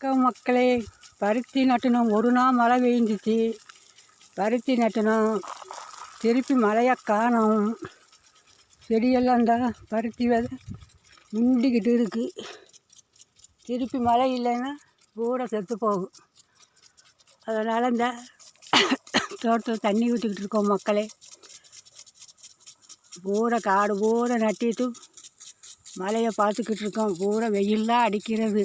வணக்கம் மக்களே. பருத்தி நட்டணும் ஒரு நாள் மழை பெஞ்சிச்சு. பருத்தி நட்டணும் திருப்பி மழையை காணோம். செடியெல்லாம் இந்த பருத்தி விதை முண்டிக்கிட்டு இருக்குது திருப்பி மழை இல்லைன்னா பூரா செத்து போகும். அதனால் இந்த தோட்டத்தில் தண்ணி விட்டுக்கிட்டு இருக்கோம் மக்களே. பூரா காடு பூரா நட்டிட்டு மழையை பார்த்துக்கிட்டு இருக்கோம். பூரா வெயிலாக அடிக்கிறது.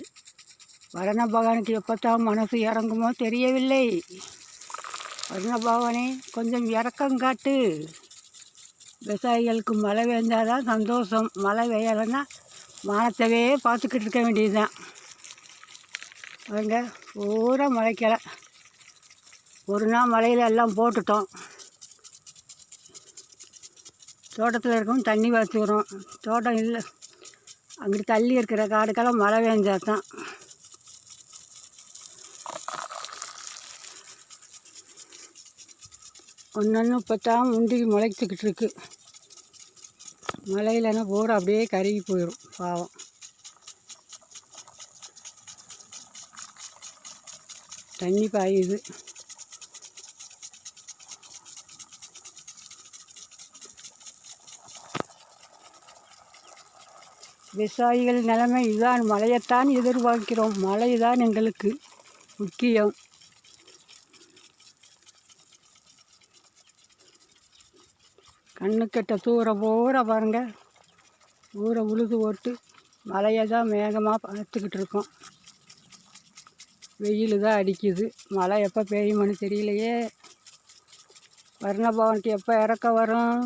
வரண பகவானுக்கு எப்போத்தான் மனசு இறங்குமோ தெரியவில்லை. வரண பகவானே கொஞ்சம் இறக்கம் காட்டு. விவசாயிகளுக்கு மழை பெஞ்சால் தான் சந்தோஷம். மழை பெய்யலைன்னா வானத்தவே பார்த்துக்கிட்டு இருக்க வேண்டியது தான் அவங்க பூரா மழைக்கலை ஒரு நாள் மழையில் எல்லாம் போட்டுட்டோம். தோட்டத்தில் இருக்கவும் தண்ணி வச்சுக்கிறோம் தோட்டம் இல்லை அங்கிட்டு தள்ளி இருக்கிற காடுக்கெல்லாம் மழை பெஞ்சா தான் ஒன்று பத்தாம் தான் முந்தி முளைச்சிக்கிட்டு இருக்கு மழை இல்லைன்னா பூரா அப்படியே கருகி போயிடும் பாவம். தண்ணி பாயுது. விவசாயிகள் நிலைமை இதுதான் மழையைத்தான் எதிர்பார்க்கிறோம். மழை தான் எங்களுக்கு முக்கியம். கண்ணுக்கெட்ட தூரம் பூரா பாருங்க. ஊரை உழுது ஓட்டு மழையை தான் மேகமாக பார்த்துக்கிட்டு இருக்கோம். வெயில் தான் அடிக்குது. மழை எப்போ பெய்யும்னு தெரியலையே. வர்ணபவனுக்கு எப்போ இறக்க வரும்?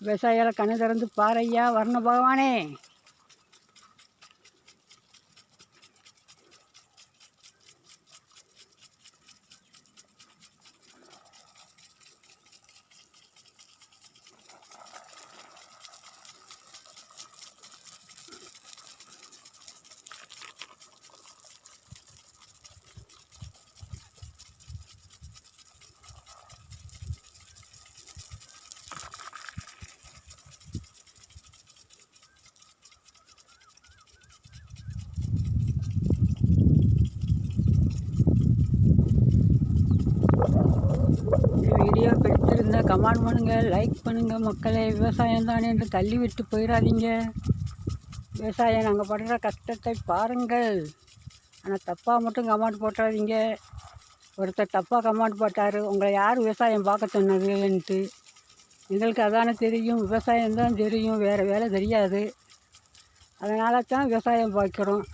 விவசாயிகளை கண்ணு திறந்து பாறையா வர்ண பகவானே இந்த வீடியோ பிடிச்சிருந்தா கமெண்ட் பண்ணுங்கள் லைக் பண்ணுங்கள் மக்களை. விவசாயம் தானே என்று தள்ளி விட்டு போயிடாதீங்க விவசாயம் நாங்கள் படுற கஷ்டத்தை பாருங்கள். ஆனால் தப்பாக மட்டும் கமெண்ட் போட்டுறாதீங்க ஒருத்தர் தப்பாக கமெண்ட் போட்டார் உங்களை யார் விவசாயம் பார்க்க சொன்னதுன்ட்டு எங்களுக்கு அதானே தெரியும். விவசாயம் தான் தெரியும். வேறு வேலை தெரியாது. அதனால தான் விவசாயம் பார்க்குறோம்.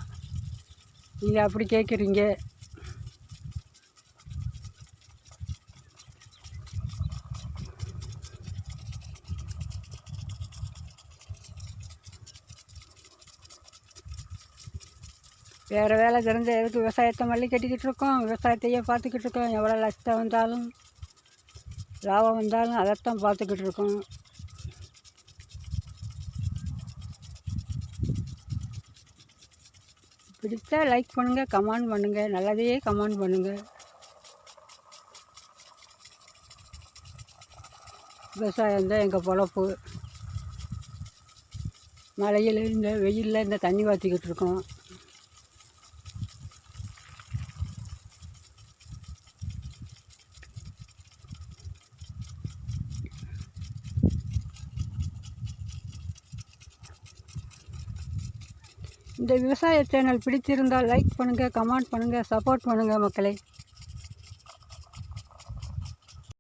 நீங்கள் அப்படி கேட்குறீங்க. வேறு வேலை தெரிஞ்ச எதுக்கு விவசாயத்தை மல்லி கட்டிக்கிட்டு இருக்கோம். விவசாயத்தையே பார்த்துக்கிட்டு இருக்கோம். எவ்வளோ லட்சம் வந்தாலும் லாபம் வந்தாலும் அதைத்தான் பார்த்துக்கிட்டு இருக்கோம். பிடித்தா லைக் பண்ணுங்கள் கமெண்ட் பண்ணுங்கள் நல்லதையே கமெண்ட் பண்ணுங்கள் விவசாயம் தான் எங்கள் பொழப்பு. மழையில் இந்த வெயிலில் இந்த தண்ணி வாத்திக்கிட்டு இருக்கோம். இந்த விவசாய சேனல் பிடிச்சிருந்தால் லைக் பண்ணுங்கள் கமெண்ட் பண்ணுங்கள் சப்போர்ட் பண்ணுங்கள் மக்களை.